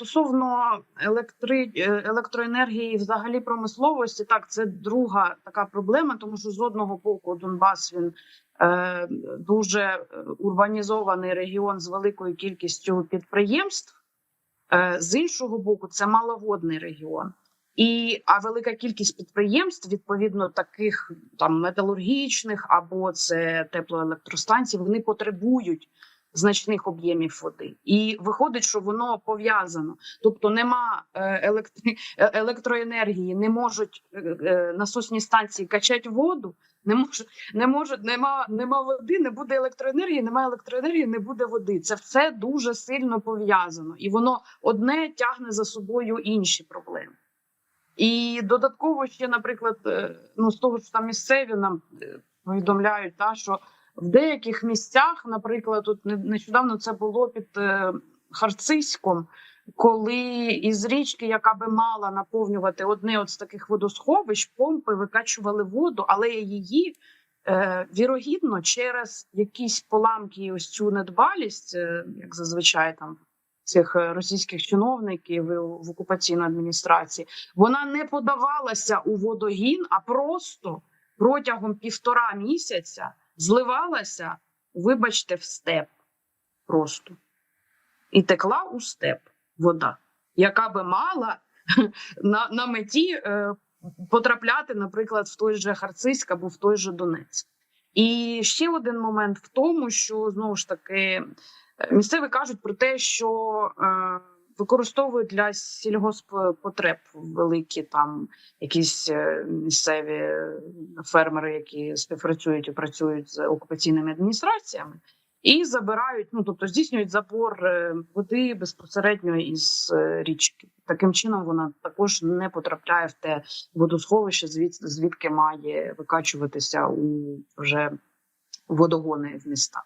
стосовно електри... е, електроенергії, взагалі промисловості, так це друга така проблема, тому що з одного боку Донбас він е, дуже е, урбанізований регіон з великою кількістю підприємств. Е, з іншого боку, це маловодний регіон. І а велика кількість підприємств, відповідно, таких там металургічних або це теплоелектростанцій, вони потребують значних об'ємів води, і виходить, що воно пов'язано. Тобто, нема е, електри... е, електроенергії, не можуть е, насосні станції качати воду. Не може, не може, нема, нема води, не буде електроенергії, немає електроенергії, не буде води. Це все дуже сильно пов'язано, і воно одне тягне за собою інші проблеми. І додатково ще, наприклад, ну з того, що там місцеві нам повідомляють, та що в деяких місцях, наприклад, тут не- нещодавно це було під е, Харциськом, коли із річки, яка би мала наповнювати одне от з таких водосховищ, помпи викачували воду, але її е, вірогідно через якісь поламки, ось цю недбалість, е, як зазвичай там цих російських чиновників в окупаційній адміністрації, вона не подавалася у водогін, а просто протягом півтора місяця зливалася, вибачте, в степ просто і текла у степ вода, яка би мала на, на меті е, потрапляти, наприклад, в той же Харциськ або в той же Донець. І ще один момент в тому, що знову ж таки е, місцеві кажуть про те, що е, використовують для сільгоспотреб великі там якісь е, місцеві фермери, які співпрацюють і працюють з окупаційними адміністраціями, і забирають, ну тобто здійснюють забор е, води безпосередньо із е, річки. Таким чином вона також не потрапляє в те водосховище, звід- звідки має викачуватися у вже водогони в міста.